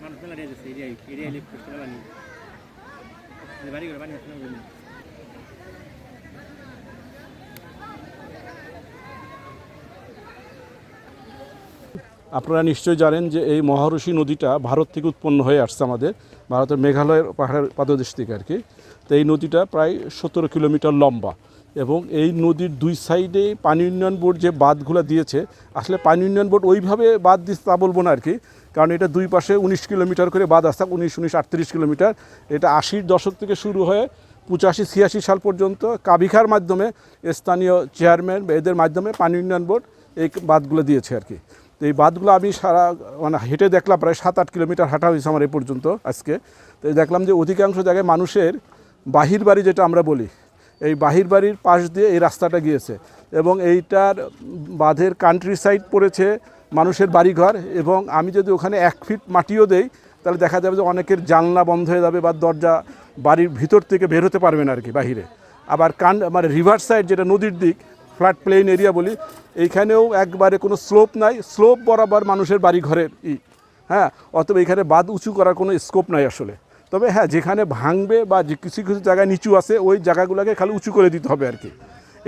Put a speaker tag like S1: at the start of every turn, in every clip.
S1: মানুষ মেলা দিয়ে যাচ্ছে এরিয়ায় এরিয়ায় লিফট করতে পারেনি বাড়ি করে বাড়ি আসতে
S2: আপনারা নিশ্চয়ই জানেন যে এই মহারশী নদীটা ভারত থেকে উৎপন্ন হয়ে আসছে আমাদের, ভারতের মেঘালয়ের পাহাড়ের পাদদেশ থেকে আর কি। তো এই নদীটা প্রায় সতেরো কিলোমিটার লম্বা এবং এই নদীর দুই সাইডে পানি উন্নয়ন বোর্ড যে বাঁধগুলো দিয়েছে, আসলে পানি উন্নয়ন বোর্ড ওইভাবে বাঁধ দিচ্ছে তা বলব না আর কি, কারণ এটা দুই পাশে উনিশ কিলোমিটার করে বাঁধ আসছে উনিশ উনিশ, আটত্রিশ কিলোমিটার। এটা আশির দশক থেকে শুরু হয়ে পঁচাশি, ছিয়াশি সাল পর্যন্ত কাবিখার মাধ্যমে স্থানীয় চেয়ারম্যান এদের মাধ্যমে পানি উন্নয়ন বোর্ড এই বাঁধগুলো দিয়েছে আর কি। তো এই বাঁধগুলো আমি সারা মানে হেঁটে দেখলাম প্রায় সাত, আট কিলোমিটার হাঁটা হয়েছে আমার এই পর্যন্ত আজকে। তো দেখলাম যে অধিকাংশ জায়গায় মানুষের বাহির বাড়ি যেটা আমরা বলি, এই বাহির বাড়ির পাশ দিয়ে এই রাস্তাটা গিয়েছে এবং এইটার বাঁধের কান্ট্রি সাইড পড়েছে মানুষের বাড়িঘর এবং আমি যদি ওখানে এক ফিট মাটিও দেই, তাহলে দেখা যাবে যে অনেকের জানলা বন্ধ হয়ে যাবে বা দরজা বাড়ির ভিতর থেকে বের হতে পারবে না আর কি বাহিরে। আবার কান মানে রিভার সাইড যেটা নদীর দিক ফ্ল্যাট প্লেন এরিয়া বলি, এইখানেও একবারে কোনো স্লোপ নাই। স্লোপ বরাবর মানুষের বাড়ি ঘরের ই হ্যাঁ? অতএব এখানে বাদ উঁচু করার কোনো স্কোপ নাই আসলে। তবে হ্যাঁ যেখানে ভাঙবে বা যে কিছু কিছু জায়গায় নিচু আছে, ওই জায়গাগুলোকে খালি উঁচু করে দিতে হবে আর কি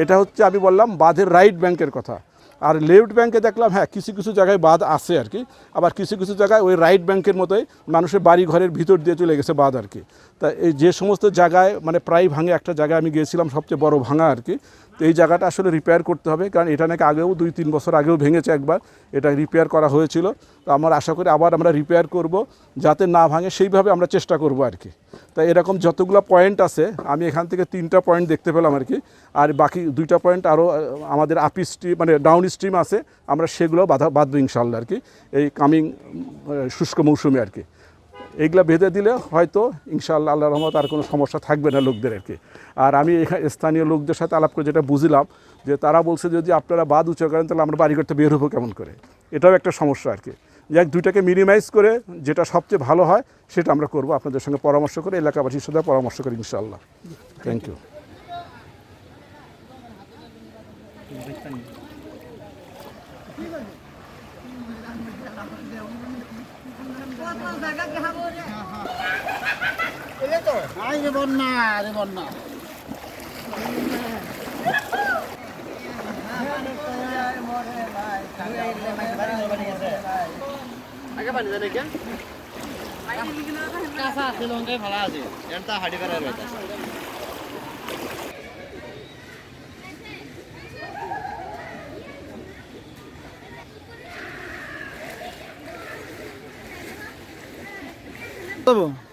S2: এটা হচ্ছে আমি বললাম বাঁধের রাইট ব্যাংকের কথা। আর লেফট ব্যাংকে দেখলাম হ্যাঁ কিছু কিছু জায়গায় বাঁধ আছে আর কি আবার কিছু কিছু জায়গায় ওই রাইট ব্যাংকের মতোই মানুষের বাড়ি ঘরের ভিতর দিয়ে চলে গেছে বাঁধ আর কি তা এই যে সমস্ত জায়গায় মানে প্রায় ভাঙে একটা জায়গায় আমি গিয়েছিলাম, সবচেয়ে বড় ভাঙা আর কি তো এই জায়গাটা আসলে রিপেয়ার করতে হবে, কারণ এটা নাকি আগেও দুই তিন বছর আগেও ভেঙেছে একবার, এটা রিপেয়ার করা হয়েছিল। তো আমার আশা করি আবার আমরা রিপেয়ার করব, যাতে না ভাঙে, সেইভাবে আমরা চেষ্টা করব আর কি। তাই এরকম যতগুলো পয়েন্ট আছে, আমি এখান থেকে তিনটা পয়েন্ট দেখতে পেলাম আর কি। আর বাকি দুইটা পয়েন্ট আরও আমাদের আপ স্ট্রিম মানে ডাউন স্ট্রিম আছে, আমরা সেগুলো বাধা বাঁধবো ইনশাল্লাহ আর কি, এই কামিং শুষ্ক মৌসুমে আর কি। এইগুলা বেঁধে দিলে হয়তো ইনশাআল্লাহ আল্লাহ রহমত আর কোনো সমস্যা থাকবে না লোকদের আর কি। আর আমি এখানে স্থানীয় লোকদের সাথে আলাপ করে যেটা বুঝলাম যে তারা বলছে যদি আপনারা বাদ উঁচু করেন তাহলে আমরা বাড়ি করতে বের হব কেমন করে। এটাও একটা সমস্যা আর কি। যাক, দুইটাকে মিনিমাইজ করে যেটা সবচেয়ে ভালো হয় সেটা আমরা করব। আপনাদের সঙ্গে পরামর্শ করে এলাকাবাসীর সাথে পরামর্শ করি ইনশাআল্লাহ। থ্যাংক ইউ
S3: বন্যা রে বন্যা। কাঁচা শ্রীলঙ্কায় ভাড়া আছে। এটা হাডি করার রয়েছে তবু